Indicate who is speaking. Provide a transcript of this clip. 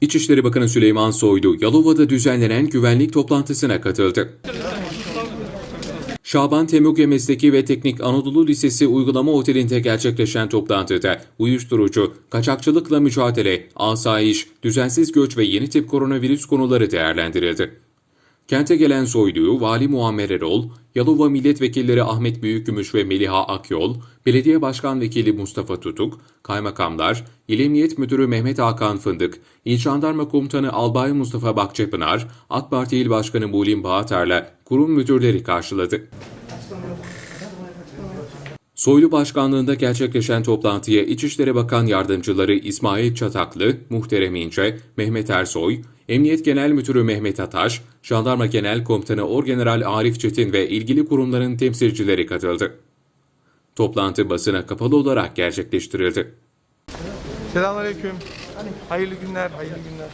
Speaker 1: İçişleri Bakanı Süleyman Soylu, Yalova'da düzenlenen güvenlik toplantısına katıldı. Şaban Temuge Mesleki ve Teknik Anadolu Lisesi Uygulama Oteli'nde gerçekleşen toplantıda uyuşturucu, kaçakçılıkla mücadele, asayiş, düzensiz göç ve yeni tip koronavirüs konuları değerlendirildi. Kente gelen Soylu'yu Vali Muammer Erol, Yalova Milletvekilleri Ahmet Büyükgümüş ve Meliha Akyol, Belediye Başkan Vekili Mustafa Tutuk, Kaymakamlar, İl Emniyet Müdürü Mehmet Hakan Fındık, İl Jandarma Komutanı Albay Mustafa Bakçapınar, AK Parti İl Başkanı Mulim Bağatar'la kurum müdürleri karşıladı. Soylu Başkanlığında gerçekleşen toplantıya İçişleri Bakan Yardımcıları İsmail Çataklı, Muhterem İnce, Mehmet Ersoy, Emniyet Genel Müdürü Mehmet Ataş, Jandarma Genel Komutanı Orgeneral Arif Çetin ve ilgili kurumların temsilcileri katıldı. Toplantı basına kapalı olarak gerçekleştirildi.
Speaker 2: Selamünaleyküm. Hayırlı günler, hayırlı günler.